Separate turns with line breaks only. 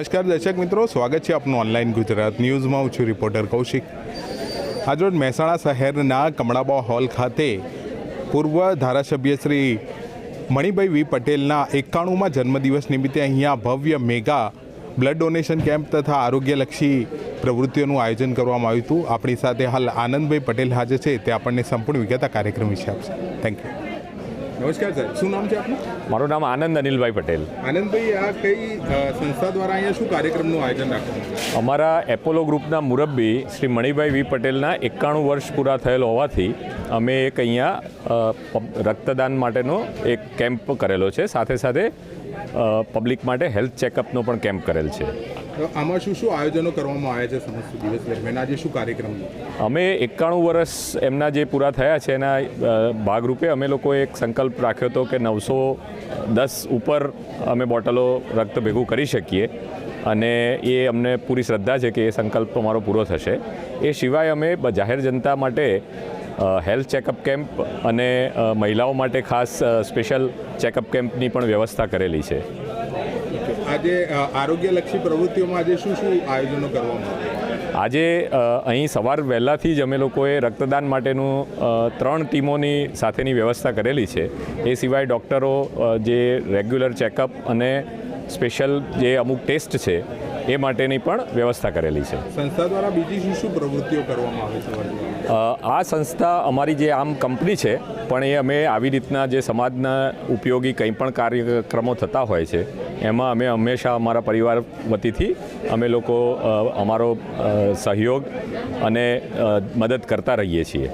નમસ્કાર દર્શક મિત્રો, સ્વાગત છે આપનું ઓનલાઈન ગુજરાત ન્યૂઝમાં. હું છું રિપોર્ટર કૌશિક. આજરોજ મહેસાણા શહેરના કમળાબા હોલ ખાતે પૂર્વ ધારાસભ્ય શ્રી મણિભાઈ વી પટેલના એકાણુંમાં જન્મદિવસ નિમિત્તે અહીંયા ભવ્ય મેગા બ્લડ ડોનેશન કેમ્પ તથા આરોગ્યલક્ષી પ્રવૃત્તિઓનું આયોજન કરવામાં આવ્યું હતું. આપણી સાથે હાલ આનંદભાઈ પટેલ હાજર છે. તે આપણને સંપૂર્ણ વિગત આ કાર્યક્રમ વિશે આપશે. થેન્ક યુ નમસ્કાર સર શું નામ છે આપનું?
મારું નામ આનંદ અનિલભાઈ પટેલ.
આનંદભાઈ આ કઈ સંસ્થા દ્વારા અહીંયા શું કાર્યક્રમનું આયોજન રાખવાનું
અમારા એપોલો ગ્રુપના મુરબ્બી શ્રી મણિભાઈ વી પટેલના એકાણું વર્ષ પૂરા થયેલ હોવાથી અમે એક અહીંયા રક્તદાન માટેનો એક કેમ્પ કરેલો છે. સાથે સાથે પબ્લિક માટે હેલ્થ ચેકઅપનો પણ કેમ્પ કરેલ છે.
આમાં શું શું આયોજનો કરવામાં આવ્યા છે સમસ્ત દિવસ દરમિયાન? આજે શું કાર્યક્રમ?
અમે એકાણું વર્ષ એમના જે પૂરા થયા છે એના ભાગરૂપે અમે લોકોએ એક સંકલ્પ રાખ્યો હતો કે નવસો દસ ઉપર અમે બોટલો રક્ત ભેગું કરી શકીએ. અને એ અમને પૂરી શ્રદ્ધા છે કે એ સંકલ્પ અમારો પૂરો થશે. એ સિવાય અમે જાહેર જનતા માટે હેલ્થ ચેકઅપ કેમ્પ અને મહિલાઓ માટે ખાસ સ્પેશિયલ ચેકઅપ કેમ્પની પણ વ્યવસ્થા કરેલી છે.
આજે આરોગ્યલક્ષી પ્રવૃત્તિઓમાં આજે શું શું આયોજનો કરવામાં આવ્યા
આજે અહીં સવાર વહેલાથી જ અમે લોકોએ રક્તદાન માટેનું ત્રણ ટીમોની સાથેની વ્યવસ્થા કરેલી છે. એ સિવાય ડૉક્ટરો જે રેગ્યુલર ચેકઅપ અને સ્પેશિયલ જે અમુક ટેસ્ટ છે એ માટેની પણ વ્યવસ્થા કરેલી છે.
સંસ્થા દ્વારા બીજી શું શું પ્રવૃત્તિઓ કરવામાં આવે છે
આ સંસ્થા અમારી જે આમ કંપની છે પણ એ અમે આવી રીતના જે સમાજના ઉપયોગી કંઈ પણ કાર્યક્રમો થતા હોય છે એમાં અમે હંમેશા અમારા પરિવાર વતીથી અમે લોકો અમારો સહયોગ અને મદદ કરતા રહીએ છીએ.